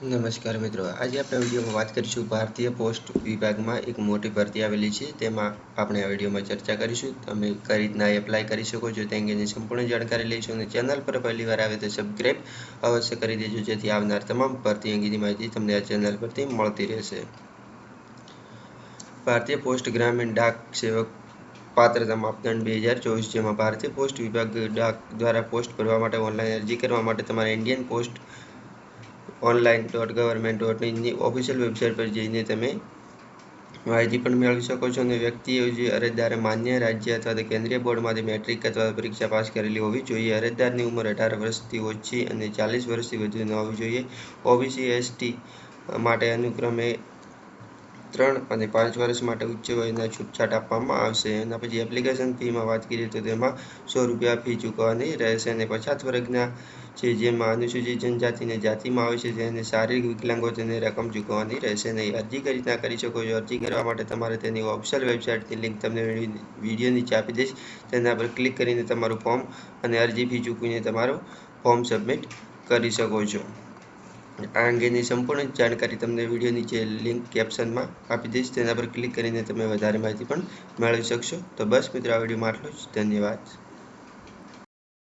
નમસ્કાર મિત્રો, આજે આપણે વિડીયોમાં વાત કરીશું ભારતીય પોસ્ટ વિભાગમાં એક મોટી ભરતી આવેલી છે. તેમાં આપણે આ વિડીયોમાં ચર્ચા કરીશું. તમે કઈ રીતના એપ્લાય કરી શકો છો તે અંગેની સંપૂર્ણ જાણકારી લઈશું અને ચેનલ પર પહેલીવાર આવે તો સબસ્ક્રાઈબ અવશ્ય કરી દેજો, જેથી આવનાર તમામ ભરતી અંગેની માહિતી તમને આ ચેનલ પરથી મળતી રહેશે. ભારતીય પોસ્ટ ગ્રામીણ ડાક સેવક પાત્રતા માપદંડ બે હજાર ચોવીસ, જેમાં ભારતીય પોસ્ટ વિભાગ ડાક દ્વારા પોસ્ટ ભરવા માટે ઓનલાઈન અરજી કરવા માટે તમારે Indian post online dot government dot ઇનની official website પર જઈને તમે માહિતી પણ મેળવી શકો છો અને વ્યક્તિએ જે અરજદારે માન્ય રાજ્ય અથવા તો કેન્દ્રીય બોર્ડમાંથી મેટ્રિક અથવા પરીક્ષા પાસ કરેલી હોવી જોઈએ. અરજદારની ઉંમર અઢાર વર્ષથી ઓછી અને ચાલીસ વર્ષથી વધુ ન હોવી જોઈએ. ઓબીસી એસટી માટે અનુક્રમે ત્રણ અને પાંચ વર્ષ માટે ઉચ્ચ વયના છૂટછાટ આપવામાં આવશે એના પછી એપ્લિકેશન ફીમાં વાત કરીએ તો તેમાં સો રૂપિયા ફી ચૂકવવાની રહેશે અને પછાત વર્ગના છે જેમાં અનુસૂચિત જનજાતિને જાતિમાં આવે છે તેને શારીરિક વિકલાંગો તેને રકમ ચૂકવવાની રહેશે નહીં. અરજી કરી રીતના કરી શકો છો? અરજી કરવા માટે તમારે તેની ઓફિશિયલ વેબસાઇટની લિંક તમને વીડિયો નીચે આપી દઈશ. તેના પર ક્લિક કરીને તમારું ફોર્મ અને અરજી ફી ચૂકવીને તમારું ફોર્મ સબમિટ કરી શકો છો. આ અંગેની સંપૂર્ણ જાણકારી તમને વીડિયો નીચે લિંક કેપ્શનમાં આપી દઈશ. તેના પર ક્લિક કરીને તમે વધારે માહિતી પણ મેળવી શકશો. તો બસ મિત્રો, આ વિડીયોમાં આટલું જ. ધન્યવાદ.